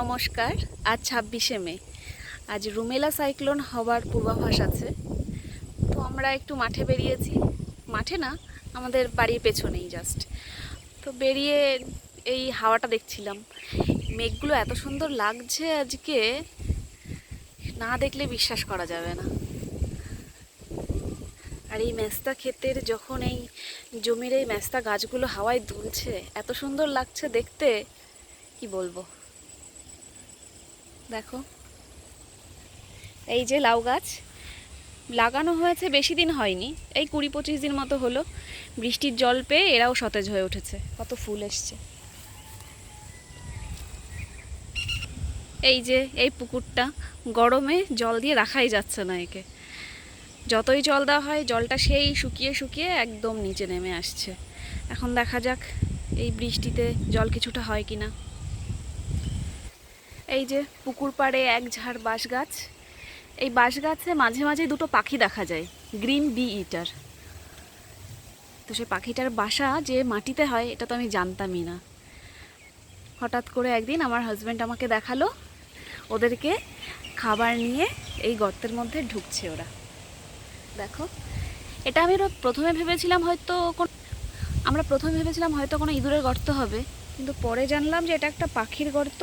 নমস্কার, আজ ছাব্বিশে মে। আজ রুমেলা সাইক্লোন হওয়ার পূর্বাভাস আছে। তো আমরা একটু মাঠে বেরিয়েছি। মাঠে না, আমাদের বাড়ির পেছনেই জাস্ট তো বেরিয়ে এই হাওয়াটা দেখছিলাম। মেঘগুলো এত সুন্দর লাগছে আজকে, না দেখলে বিশ্বাস করা যাবে না। আর এই মেস্তা ক্ষেতের যখন এই জমির এই মেস্তা গাছগুলো হাওয়ায় দুলছে, এত সুন্দর লাগছে দেখতে, কি বলব? দেখো। এই যে লাউ গাছ। লাগানো হয়েছে, বেশি দিন হয়নি। এই কুড়ি পঁচিশ দিন মতো হলো। বৃষ্টির জল পেয়ে এরাও সতেজ হয়ে উঠেছে। কত ফুল এসছে। এই যে, এই পুকুরটা গরমে জল দিয়ে রাখাই যাচ্ছে না একে। যতই জল দেওয়া হয়, জলটা সেই শুকিয়ে শুকিয়ে একদম নিচে নেমে আসছে। এখন দেখা যাক এই বৃষ্টিতে জল কিছুটা হয় কি না এই যে পুকুর পাড়ে এক ঝাড় বাঁশ গাছ এই বাঁশ গাছে মাঝে মাঝে দুটো পাখি দেখা যায়, গ্রিন বি ইটার। তো সে পাখিটার বাসা যে মাটিতে হয়, এটা তো আমি জানতামই না। হঠাৎ করে একদিন আমার হাজব্যান্ড আমাকে দেখাল, ওদেরকে খাবার নিয়ে এই গর্তের মধ্যে ঢুকছে ওরা। দেখো, এটা আমি প্রথমে ভেবেছিলাম হয়তো কোন আমরা প্রথমে ভেবেছিলাম হয়তো কোনো ইঁদুরের গর্ত হবে, কিন্তু পরে জানলাম যে এটা একটা পাখির গর্ত।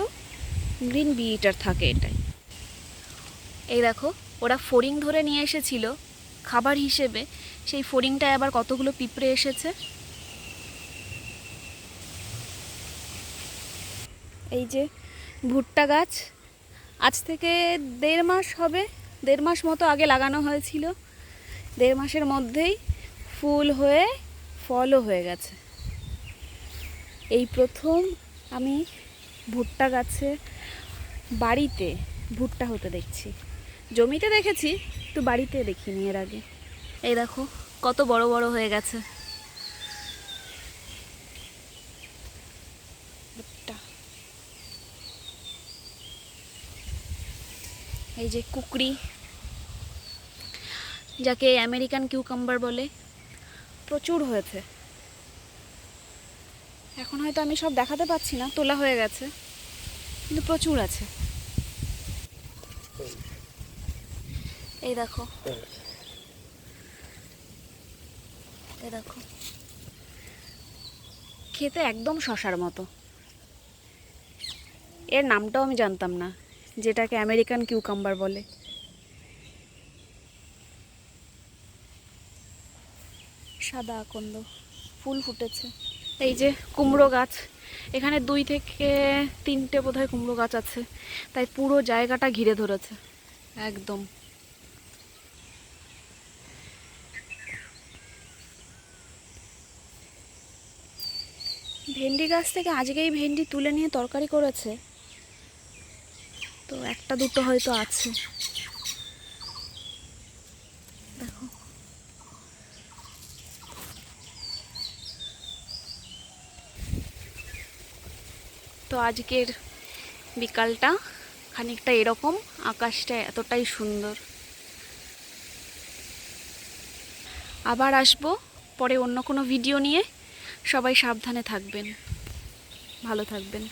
গ্রিন বিটার থাকে এটাই। এই দেখো, ওরা ফড়িং ধরে নিয়ে এসেছিল খাবার হিসেবে। সেই ফড়িংটায় আবার কতগুলো পিঁপড়ে এসেছে? এই যে ভুট্টা গাছ, আজ থেকে দেড় মাস হবে, দেড় মাস মতো আগে লাগানো হয়েছিল। দেড় মাসের মধ্যেই ফুল হয়ে, ফলও হয়ে গেছে। এই প্রথম আমি ভুট্টা গাছে বাড়িতে ভুট্টা হতে দেখছি। জমিতে দেখেছি তো বাড়িতে দেখিনি এর আগে। এই দেখো, কত বড় বড় হয়ে গেছে। এই যে কুকরি, যাকে আমেরিকান কিউকাম্বার বলে, প্রচুর হয়েছে। এখন হয়তো আমি সব দেখাতে পাচ্ছি না, তোলা হয়ে গেছে। কিন্তু প্রচুর আছে। এই দেখো। এই দেখো। খেতে একদম শশার মতো। এর নামটাও আমি জানতাম না, যেটাকে আমেরিকান কিউকাম্বার বলে। সাদা আকন্দ। ফুল ফুটেছে। এই যে কুমড়ো গাছ। এখানে দুই থেকে তিনটে বোধহয় কুমড়ো গাছ আছে। তাই পুরো জায়গাটা ঘিরে ধরেছে। একদম। ভেন্ডি গাছ থেকে আজকেই ভেন্ডি তুলে নিয়ে তরকারি করেছে। তো একটা দুটো হয়তো আছে দেখো তো আজকের বিকালটা খানিকটা এরকম, আকাশটা এতটাই সুন্দর। আবার আসব, পরে অন্য কোনো ভিডিও নিয়ে। সবাই সাবধানে থাকবেন। ভালো থাকবেন।